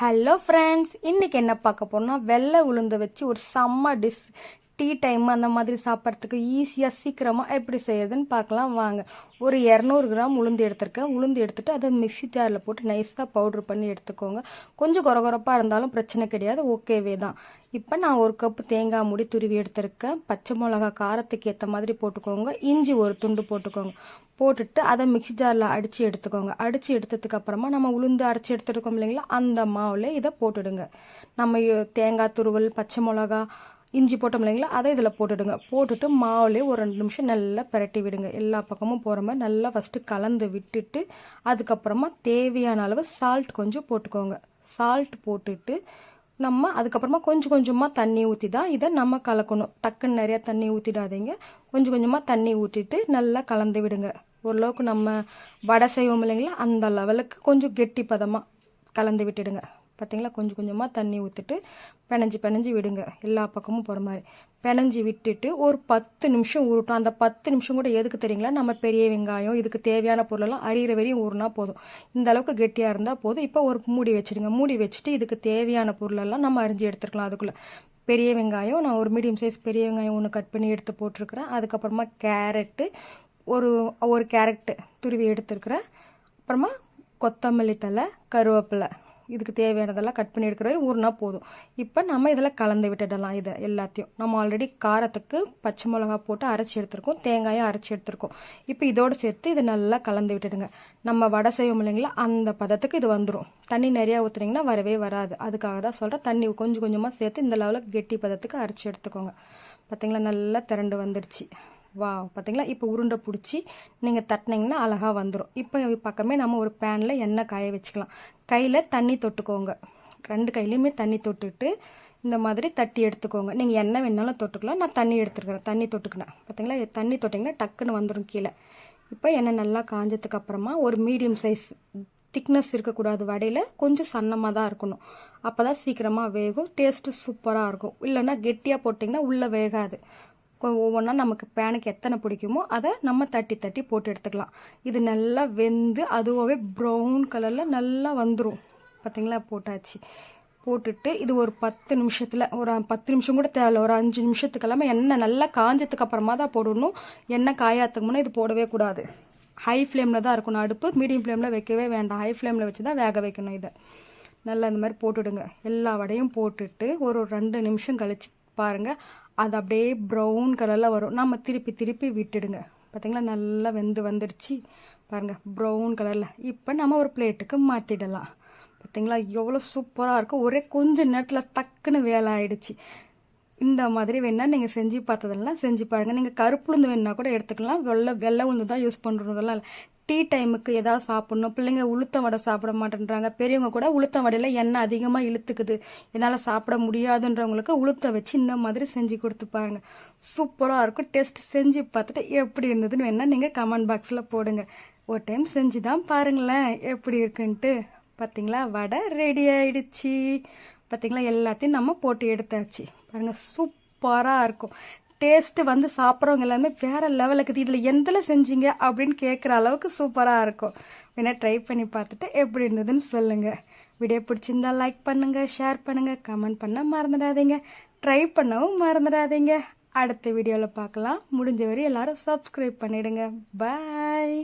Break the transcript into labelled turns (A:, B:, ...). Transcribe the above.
A: Hello friends இன்றைக்கி என்ன பார்க்க போகிறோம்னா வெள்ளை உளுந்து வச்சு ஒரு செம்ம டிஷ் டீ டைம் அந்த மாதிரி சாப்பிட்றதுக்கு ஈஸியாக சீக்கிரமாக எப்படி செய்யறதுன்னு பார்க்கலாம். வாங்க. ஒரு இரநூறு கிராம் உளுந்து எடுத்திருக்கேன். உளுந்து எடுத்துகிட்டு அதை மிக்சி ஜாரில் போட்டு நைஸாக பவுட்ரு பண்ணி எடுத்துக்கோங்க. கொஞ்சம் குறகுறப்பாக இருந்தாலும் பிரச்சனை கிடையாது. ஓகேவே தான். இப்போ நான் ஒரு கப்பு தேங்காய் மூடி துருவி எடுத்திருக்கேன். பச்சை மிளகா காரத்துக்கு ஏற்ற மாதிரி போட்டுக்கோங்க. இஞ்சி ஒரு துண்டு போட்டுக்கோங்க. போட்டுட்டு அதை மிக்ஸி ஜாரில் அடித்து எடுத்துக்கோங்க. அடித்து எடுத்ததுக்கு அப்புறமா நம்ம உளுந்து அரைச்சி எடுத்துருக்கோம் இல்லைங்களா? அந்த மாவில் இதை போட்டுடுங்க. நம்ம தேங்காய் துருவல் பச்சை மிளகா இஞ்சி போட்டோம் இல்லைங்களா? அதை இதில் போட்டுடுங்க. போட்டுட்டு மாவுலேயே ஒரு ரெண்டு நிமிஷம் நல்லா பிரட்டி விடுங்க. எல்லா பக்கமும் போகிற மாதிரி நல்லா ஃபஸ்ட்டு கலந்து விட்டுட்டு அதுக்கப்புறமா தேவையான அளவு சால்ட் கொஞ்சம் போட்டுக்கோங்க. சால்ட் போட்டுட்டு நம்ம அதுக்கப்புறமா கொஞ்சம் கொஞ்சமாக தண்ணி ஊற்றி தான் இதை நம்ம கலக்கணும். டக்குன்னு நிறையா தண்ணி ஊற்றிடாதீங்க கொஞ்சம் கொஞ்சமாக தண்ணி ஊற்றிட்டு நல்லா கலந்து விடுங்க. ஓரளவுக்கு நம்ம வடை செய்வோம் இல்லைங்களா? அந்த லெவலுக்கு கொஞ்சம் கெட்டி பதமாக கலந்து விட்டுடுங்க. பார்த்தீங்களா கொஞ்சம் கொஞ்சமாக தண்ணி ஊற்றிட்டு பிணைஞ்சி பிணைஞ்சி விடுங்க. எல்லா பக்கமும் போகிற மாதிரி. பிணைஞ்சி விட்டுட்டு ஒரு பத்து நிமிஷம் ஊறட்டும். அந்த பத்து நிமிஷம் கூட எதுக்கு தெரியுங்களா? நம்ம பெரிய வெங்காயம் இதுக்கு தேவையான பொருளெல்லாம் அரியிற வரையும் ஊறினா போதும். இந்த அளவுக்கு கெட்டியாக இருந்தால் போதும். இப்போ ஒரு மூடி வச்சுடுங்க. மூடி வச்சுட்டு இதுக்கு தேவையான பொருளெல்லாம் நம்ம அரிஞ்சு எடுத்துருக்கலாம் அதுக்குள்ளே. பெரிய வெங்காயம் நான் ஒரு மீடியம் சைஸ் பெரிய வெங்காயம் ஒன்று கட் பண்ணி எடுத்து போட்டிருக்கிறேன். அதுக்கப்புறமா கேரட்டு ஒரு ஒரு கேரட்டு துருவி எடுத்துருக்குறேன். அப்புறமா கொத்தமல்லி தலை கருவேப்பிலை. இதுக்கு தேவையானதெல்லாம் கட் பண்ணி எடுக்கிற ஊறுனா போதும். இப்போ நம்ம இதில் கலந்து விட்டுடலாம் இதை எல்லாத்தையும். நம்ம ஆல்ரெடி காரத்துக்கு பச்சை மிளகா போட்டு அரைச்சி எடுத்திருக்கோம் தேங்காயும் அரைச்சி எடுத்திருக்கோம். இப்போ இதோடு சேர்த்து இதை நல்லா கலந்து விட்டுடுங்க. நம்ம வடை செய்வோம் இல்லைங்களா அந்த பதத்துக்கு இது வந்துடும் தண்ணி நிறையா ஊற்றுனீங்கன்னா வரவே வராது. அதுக்காக தான் சொல்கிறேன் தண்ணி கொஞ்சம் கொஞ்சமாக சேர்த்து இந்த லெவலில் கெட்டி பதத்துக்கு அரைச்சி எடுத்துக்கோங்க. பார்த்தீங்களா நல்லா திரண்டு வந்துடுச்சு. வா பார்த்தீங்களா இப்போ உருண்டை பிடிச்சி நீங்கள் தட்டினீங்கன்னா அழகாக வந்துடும் இப்போ பக்கமே நம்ம ஒரு பேனில் எண்ணெய் காய வச்சுக்கலாம். கையில் தண்ணி தொட்டுக்கோங்க. ரெண்டு கையிலையுமே தண்ணி தொட்டுட்டு இந்த மாதிரி தட்டி எடுத்துக்கோங்க. நீங்கள் எண்ணெய் வேணாலும் தொட்டுக்கலாம். நான் தண்ணி எடுத்துருக்கிறேன். தண்ணி தொட்டுக்கினேன். பார்த்தீங்களா தண்ணி தொட்டிங்கன்னா டக்குன்னு வந்துடும் கீழே. இப்போ எண்ணெய் நல்லா காஞ்சதுக்கு அப்புறமா ஒரு மீடியம் சைஸ் திக்னஸ் இருக்கக்கூடாது வடையில். கொஞ்சம் சன்னமாக தான் இருக்கணும். அப்போ தான் சீக்கிரமாக வேகும். டேஸ்ட்டு சூப்பராக இருக்கும். இல்லைன்னா கெட்டியாக போட்டிங்கன்னா உள்ளே வேகாது. ஒவ்வொன்றா நமக்கு பேனுக்கு எத்தனை பிடிக்குமோ அதை நம்ம தட்டி தட்டி போட்டு எடுத்துக்கலாம். இது நல்லா வெந்து அதுவாகவே ப்ரௌன் கலரில் நல்லா வந்துடும் பார்த்தீங்களா போட்டாச்சு. போட்டுட்டு இது ஒரு பத்து நிமிஷத்தில் ஒரு பத்து நிமிஷம் கூட தேவையில்ல ஒரு அஞ்சு நிமிஷத்துக்கெல்லாமே எண்ணெய் நல்லா காஞ்சதுக்கு அப்புறமா தான் போடணும். எண்ணெய் காயாத்துக்கு முன்னே இது போடவே கூடாது. ஹை ஃப்ளேமில் தான் இருக்கணும் அடுப்பு மீடியம் ஃப்ளேமில் வைக்கவே வேண்டாம். ஹை ஃப்ளேமில் வச்சு தான் வேக வைக்கணும் இதை. நல்லா இந்த மாதிரி போட்டுடுங்க. எல்லா வடையும் போட்டுட்டு ஒரு ரெண்டு நிமிஷம் கழிச்சு பாருங்கள் அது அப்படியே ப்ரௌன் கலரில் வரும். நம்ம திருப்பி திருப்பி விட்டுடுங்க. பார்த்திங்களா நல்லா வெந்து வந்துடுச்சு. பாருங்கள் ப்ரௌன் கலரில் இப்போ நம்ம ஒரு பிளேட்டுக்கு மாற்றிடலாம் பார்த்திங்களா எவ்வளோ சூப்பராக இருக்கும். ஒரே கொஞ்ச நேரத்தில் டக்குன்னு வேலை ஆகிடுச்சு இந்த மாதிரி வேணால் நீங்கள் செஞ்சு பார்த்ததெல்லாம் செஞ்சு பாருங்கள் நீங்கள் கருப்புளுந்து வேணுன்னா கூட எடுத்துக்கலாம். வெள்ளை வெள்ளை உளுந்து தான் யூஸ் பண்ணுறதெல்லாம் டீ டைமுக்கு ஏதாவது சாப்பிட்ணும். பிள்ளைங்க உளுத்த வடை சாப்பிட மாட்டேன்றாங்க. பெரியவங்க கூட உளுத்த வடையில் எண்ணெய் அதிகமாக இழுத்துக்குது. என்னால் சாப்பிட முடியாதுன்றவங்களுக்கு உளுத்த வச்சு இந்த மாதிரி செஞ்சு கொடுத்து பாருங்கள் சூப்பராக இருக்கும். டெஸ்ட் செஞ்சு பார்த்துட்டு எப்படி இருந்ததுன்னு வேணால் நீங்கள் கமெண்ட் பாக்ஸில் போடுங்க. ஒரு டைம் செஞ்சு தான் பாருங்களேன். எப்படி இருக்குன்ட்டு. பார்த்தீங்களா வடை ரெடி ஆயிடுச்சு. பார்த்தீங்களா எல்லாத்தையும் நம்ம போட்டு எடுத்தாச்சு. பாருங்கள் சூப்பராக இருக்கும். டேஸ்ட்டு வந்து சாப்பிட்றவங்க எல்லாருமே வேறு லெவலுக்கு இதில் எந்தில் செஞ்சீங்க அப்படின்னு கேட்குற அளவுக்கு சூப்பராக இருக்கும். வேணால் ட்ரை பண்ணி பார்த்துட்டு எப்படி இருந்ததுன்னு சொல்லுங்கள் வீடியோ பிடிச்சிருந்தா லைக் பண்ணுங்கள் ஷேர் பண்ணுங்கள் கமெண்ட் பண்ண மறந்துடாதீங்க. ட்ரை பண்ணவும் மறந்துடாதீங்க. அடுத்த வீடியோவில் பார்க்கலாம். முடிஞ்ச வரை எல்லோரும் சப்ஸ்கிரைப் பண்ணிவிடுங்க பாய்